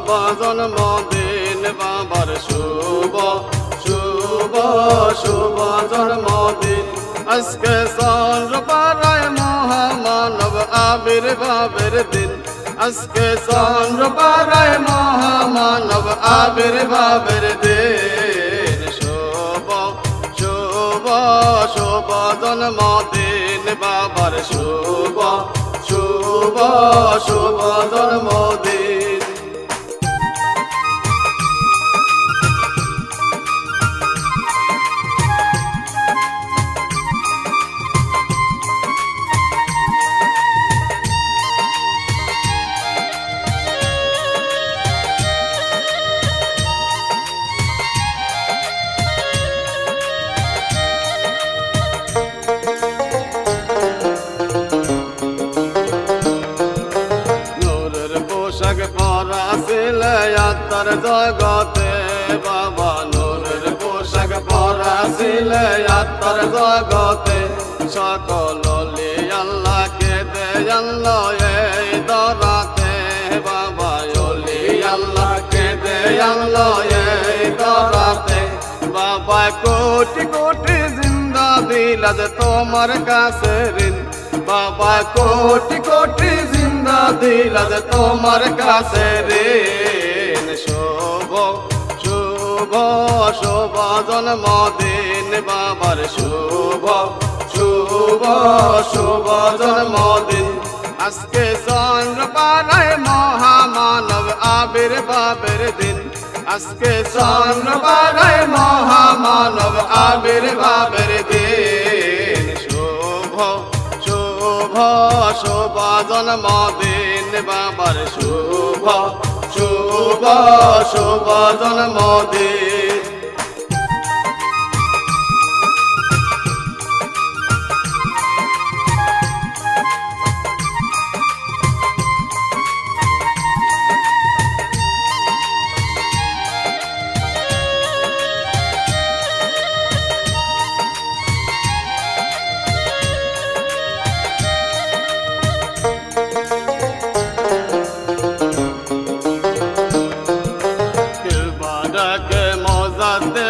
শুভ জন্মদিন বাবার শুভ শুভ শুভ জন্মদিন আজকে চন্দ্র পাড়ায় মহামানব আবির্ভাবের দিন। আজকে চন্দ্র পাড়ায় মহামানব আবির্ভাবের দিন। শুভ শুভ শুভ জন্মদিন বাবার শুভ শুভ শুভ জন্মদিন পোশাক পরা ছিল আত্মার জগতে বাবা নূরের পোশাক পরা ছিল আত্মার জগতে সকল আল্লাহকে দে এই দরাতে বাবা ওলি আল্লাহকে দে এই দরাতে বাবা কোটি কোটি জিন্দা দিল আজ তোমার কাছে বাবা কোটি কোটি জিন্দা দিল আজ তোমার কাছে ঋণ। শুভ শুভ শুভ জন্মদিন বাবার শুভ শুভ শুভ জন্মদিন। আজকে চন্দ্র পাড়ায় মহামানব আবির্ভাবের দিন। আজকে চন্দ্র পাড়ায় মহামানব আবির্ভাবের দিন শুভ মদিন বাবার শুভ শুভ শুভ জন্মদিন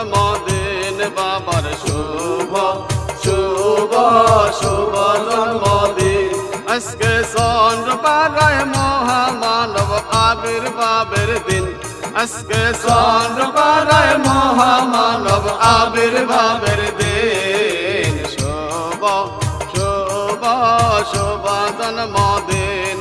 জন্মদিন বাবার শুভ শুভ শুভ জন্মদিন। আজকে পাড়ায় মহামানব আবির্ভাবের দিন। আজকে পাড়ায় মহামানব আবির্ভাবের দিন। শুভ শুভ শুভ জন্মদিন।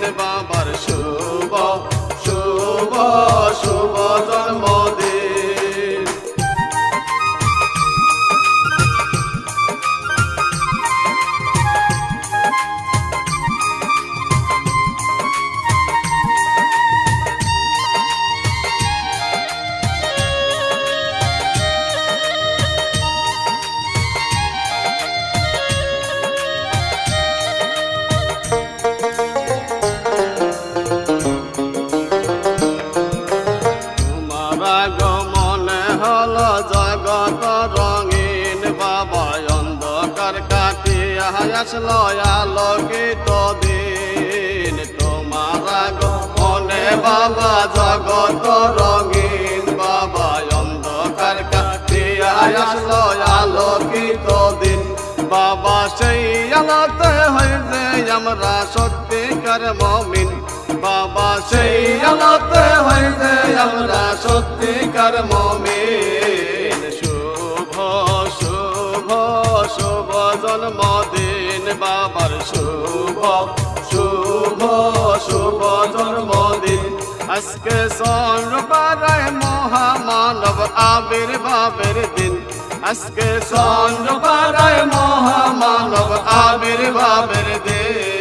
কাটিয়া আসলো আলোকিত দিন, তোমার আগমনে বাবা জগত রঙিন, বাবা অন্ধকার আসলো আলোকিত দিন, বাবা সেই আলোতে হইলে আমরা সত্যিকার মমিন, বাবা সেই আলোতে হইলে আমরা সত্যিকার মমিন। শুভ শুভ শুভ জন্মদিন। আজকে সন্ধ্যায় মহামানব আবির্ভাবের দিন। আজকে সন্ধ্যায় মহামানব আবির্ভাবের দিন।